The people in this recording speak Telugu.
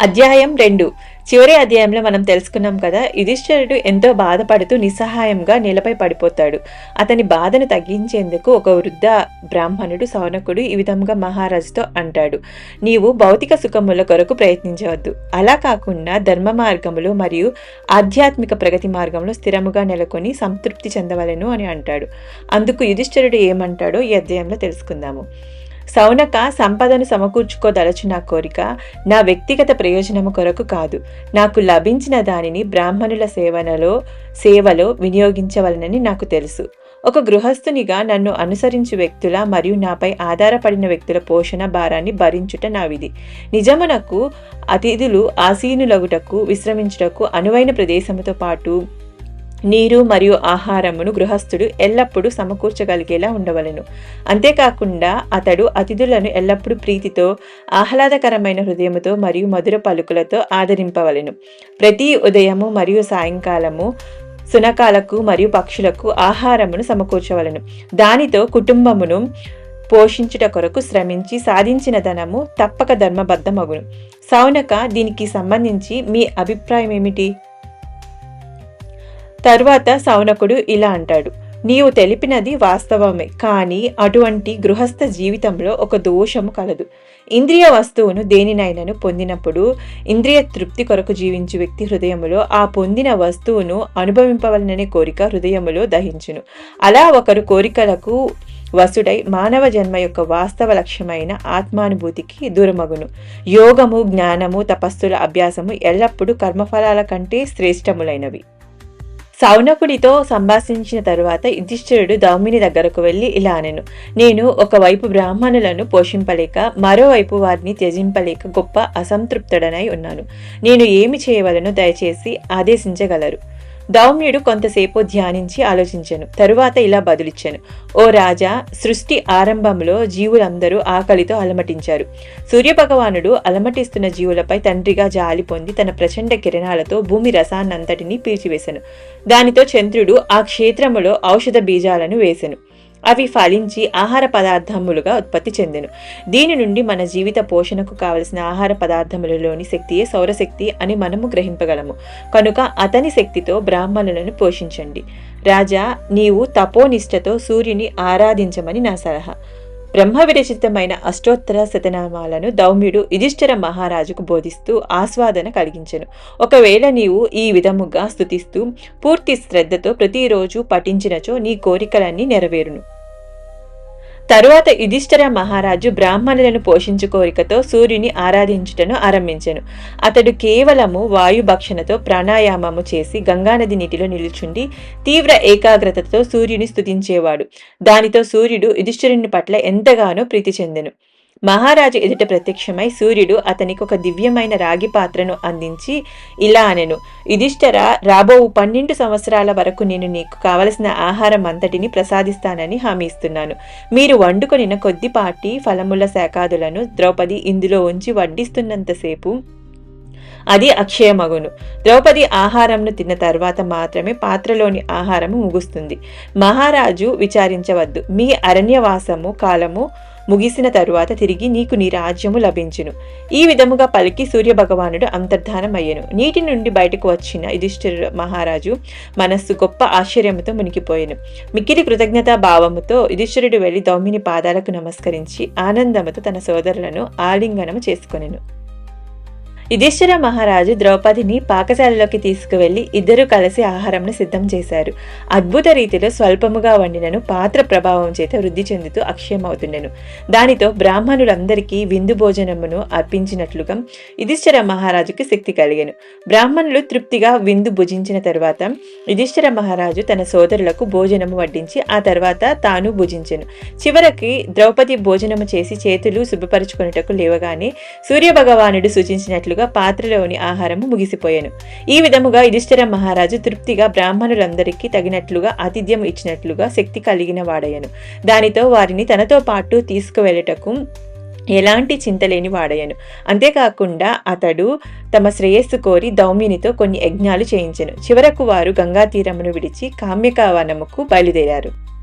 అధ్యాయం రెండు. చివరి అధ్యాయంలో మనం తెలుసుకున్నాం కదా యుధిష్ఠిరుడు ఎంతో బాధపడుతూ నిస్సహాయంగా నేలపై పడిపోతాడు. అతని బాధను తగ్గించేందుకు ఒక వృద్ధ బ్రాహ్మణుడు సౌనకుడు ఈ విధంగా మహారాజుతో అంటాడు. నీవు భౌతిక సుఖముల కొరకు ప్రయత్నించవద్దు. అలా కాకుండా ధర్మ మార్గములు మరియు ఆధ్యాత్మిక ప్రగతి మార్గంలో స్థిరముగా నెలకొని సంతృప్తి చెందవలెను అని అంటాడు. అందుకు యుధిష్ఠిరుడు ఏమంటాడో ఈ అధ్యాయంలో తెలుసుకుందాము. సౌనక సంపదను సమకూర్చుకోదలచు నా కోరిక నా వ్యక్తిగత ప్రయోజనము కొరకు కాదు. నాకు లభించిన దానిని బ్రాహ్మణుల సేవనలో సేవలో వినియోగించవలనని నాకు తెలుసు. ఒక గృహస్థునిగా నన్ను అనుసరించు వ్యక్తుల మరియు నాపై ఆధారపడిన వ్యక్తుల పోషణ భారాన్ని భరించుట నా విధి. నిజమునకు అతిథులు ఆసీనులగుటకు విశ్రమించుటకు అనువైన ప్రదేశముతో పాటు నీరు మరియు ఆహారమును గృహస్థుడు ఎల్లప్పుడూ సమకూర్చగలిగేలా ఉండవలెను. అంతేకాకుండా అతడు అతిథులను ఎల్లప్పుడూ ప్రీతితో ఆహ్లాదకరమైన హృదయముతో మరియు మధుర పలుకులతో ఆదరింపవలెను. ప్రతి ఉదయము మరియు సాయంకాలము సునకాలకు మరియు పక్షులకు ఆహారమును సమకూర్చవలను. దానితో కుటుంబమును పోషించుట కొరకు శ్రమించి సాధించిన ధనము తప్పక ధర్మబద్ధమగును. సౌనక దీనికి సంబంధించి మీ అభిప్రాయం ఏమిటి తరువాత సౌనకుడు ఇలా అంటాడు నీవు తెలిపినది వాస్తవమే కానీ అటువంటి గృహస్థ జీవితంలో ఒక దోషము కలదు. ఇంద్రియ వస్తువును దేనినైనాను పొందినప్పుడు ఇంద్రియ తృప్తి కొరకు జీవించు వ్యక్తి హృదయములో ఆ పొందిన వస్తువును అనుభవింపవలననే కోరిక హృదయములో దహించును. అలా ఒకరు కోరికలకు వసుడై మానవ జన్మ యొక్క వాస్తవ లక్ష్యమైన ఆత్మానుభూతికి దూరమగును. యోగము జ్ఞానము తపస్సుల అభ్యాసము ఎల్లప్పుడూ కర్మఫలాల కంటే శ్రేష్టములైనవి. సౌనకుడితో సంభాషించిన తరువాత యుధిష్ఠిరుడు దౌమిని దగ్గరకు వెళ్ళి ఇలా అనెను నేను ఒకవైపు బ్రాహ్మణులను పోషింపలేక మరోవైపు వారిని త్యజింపలేక గొప్ప అసంతృప్తుడనై ఉన్నాను. నేను ఏమి చేయవలను దయచేసి ఆదేశించగలరు. దౌమ్యుడు కొంతసేపు ధ్యానించి ఆలోచించాను. తరువాత ఇలా బదులిచ్చాను. ఓ రాజా సృష్టి ఆరంభంలో జీవులందరూ ఆకలితో అలమటించారు. సూర్యభగవానుడు అలమటిస్తున్న జీవులపై తండ్రిగా జాలి పొంది తన ప్రచండ కిరణాలతో భూమి రసాన్నంతటినీ పీల్చివేశాను దానితో చంద్రుడు ఆ క్షేత్రములో ఔషధ బీజాలను వేసెను. అవి ఫలించి ఆహార పదార్థములుగా ఉత్పత్తి చెందెను. దీని నుండి మన జీవిత పోషణకు కావలసిన ఆహార పదార్థములలోని శక్తియే సౌరశక్తి అని మనము గ్రహింపగలము. కనుక అతని శక్తితో బ్రాహ్మణులను పోషించండి. రాజా నీవు తపోనిష్టతో సూర్యుని ఆరాధించమని నా సలహా. బ్రహ్మ విరచితమైన అష్టోత్తర శతనామాలను దౌమ్యుడు యుధిష్ఠిర మహారాజుకు బోధిస్తూ ఆస్వాదన కలిగించను. ఒకవేళ నీవు ఈ విధముగా స్థుతిస్తూ పూర్తి శ్రద్ధతో ప్రతిరోజు పఠించినచో నీ కోరికలన్నీ నెరవేరును. తరువాత యుధిష్ఠిర మహారాజు బ్రాహ్మణులను పోషించు కోరికతో సూర్యుని ఆరాధించుటను ఆరంభించెను. అతడు కేవలము వాయుభక్షణతో ప్రాణాయామము చేసి గంగానది నీటిలో నిలుచుండి తీవ్ర ఏకాగ్రతతో సూర్యుని స్థుతించేవాడు దానితో సూర్యుడు యుధిష్ఠిరుని పట్ల ఎంతగానో ప్రీతి చెందెను. మహారాజు ఎదుట ప్రత్యక్షమై సూర్యుడు అతనికి ఒక దివ్యమైన రాగి పాత్రను అందించి ఇలా అనెను యుధిష్ఠర రాబో పన్నెండు సంవత్సరాల వరకు నేను నీకు కావలసిన ఆహారం అంతటిని ప్రసాదిస్తానని హామీ ఇస్తున్నాను. మీరు వండుకొనిన కొద్దిపాటి ఫలముల శాఖాదులను ద్రౌపది ఇందులో ఉంచి వడ్డిస్తున్నంతసేపు అది అక్షయమగును. ద్రౌపది ఆహారంను తిన్న తర్వాత మాత్రమే పాత్రలోని ఆహారము ముగుస్తుంది. మహారాజు విచారించవద్దు. మీ అరణ్యవాసము కాలము ముగిసిన తరువాత తిరిగి నీకు నీ రాజ్యము లభించును. ఈ విధముగా పలికి సూర్యభగవానుడు అంతర్ధానం అయ్యను నీటి నుండి బయటకు వచ్చిన యుధిష్ఠిర మహారాజు మనస్సు గొప్ప ఆశ్చర్యముతో మునిగిపోయెను. మిక్కిలి కృతజ్ఞతా భావముతో యుధిష్ఠిరుడు వెళ్ళి దౌమిని పాదాలకు నమస్కరించి ఆనందముతో తన సోదరులను ఆలింగనము చేసుకొనెను. యుధిష్ఠిర మహారాజు ద్రౌపదిని పాకశాలలోకి తీసుకువెళ్ళి ఇద్దరు కలిసి ఆహారంను సిద్ధం చేశారు. అద్భుత రీతిలో స్వల్పముగా వండినను పాత్ర ప్రభావం చేత వృద్ధి చెందుతూ అక్షయమవుతుండెను. దానితో బ్రాహ్మణులందరికీ విందు భోజనమును అర్పించినట్లుగా యుధిష్ఠిర మహారాజుకి శక్తి కలిగెను. బ్రాహ్మణులు తృప్తిగా విందు భుజించిన తర్వాత యుధిష్ఠిర మహారాజు తన సోదరులకు భోజనము వడ్డించి ఆ తర్వాత తాను భుజించెను. చివరికి ద్రౌపది భోజనము చేసి చేతులు శుభపరుచుకున్నటకు లేవగానే సూర్యభగవానుడు చేసినట్లుగా పాత్రలోని ఆహారము ముగిసిపోయాను. ఈ విధముగా యుధిష్ఠిర మహారాజు తృప్తిగా బ్రాహ్మణులందరికీ తగినట్లుగా ఆతిథ్యం ఇచ్చినట్లుగా శక్తి కలిగిన వాడయ్యను. దానితో వారిని తనతో పాటు తీసుకువెళ్ళటకు ఎలాంటి చింతలేని వాడయ్యను. అంతేకాకుండా అతడు తమ శ్రేయస్సు కోరి దౌమినితో కొన్ని యజ్ఞాలు చేయించెను. చివరకు వారు గంగా తీరమును విడిచి కామ్యకావనముకు బయలుదేరారు.